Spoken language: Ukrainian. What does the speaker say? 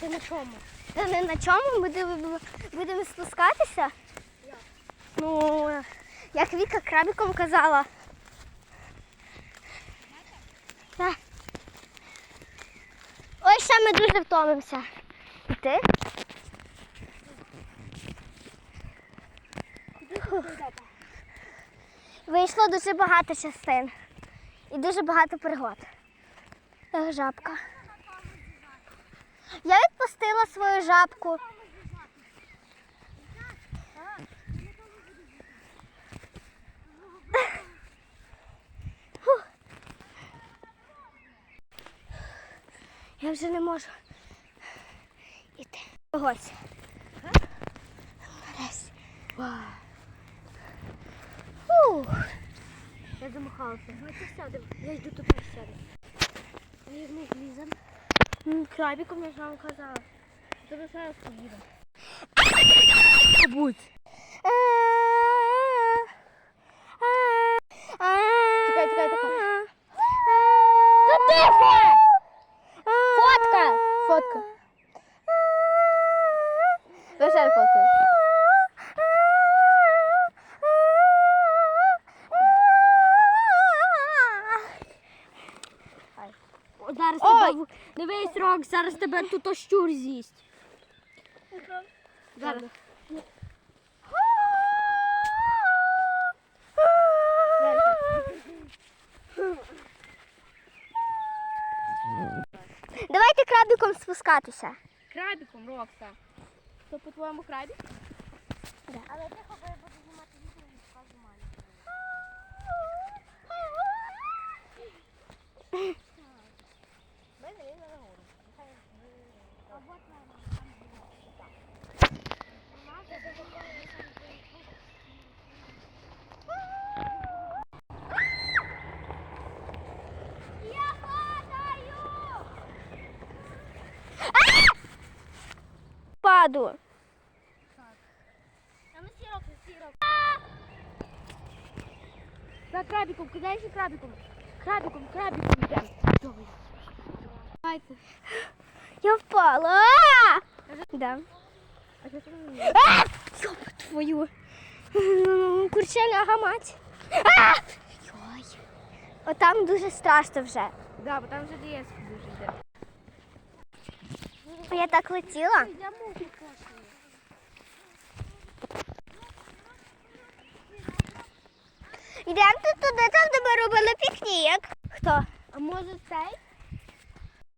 Ти на чому? Та не на чому будемо, будемо спускатися? Ну, як Віка крабіком казала. Так. Ой, ще ми дуже втомимося. І ти? Вийшло дуже багато частин. І дуже багато пригод. Жабка. Я відпустила свою жабку. Я вже не можу іти. Ось. Раз. Фух. Я замахалася. Я йду туди сяду. Ми. М, Крабіком я ж вам казала. Тобі зараз поїдемо. Будь. Чекай, чекай, чекай. Та тихо! Фотка! Фотка. Лише фоткаю. В- дивись, Рок, зараз тебе тут ощур з'їсть. Зараз. Давайте крабіком спускатися. Крабіком, Рокса. То по-твоєму крабік? Але тихо, бо я буду знімати Паду. За крабіком, кидайся крабіком. Крабіком, крабіком йдемо. Давайте. Я впала. Да. А! Ёб твою. Ну, Курчеляга мать. А! Йой. Отам дуже страшно вже. Да, бо там вже ДС дуже йде. Я так летіла. Йдемо тут туди, там, де ми робили пікнік. Хто? А може цей?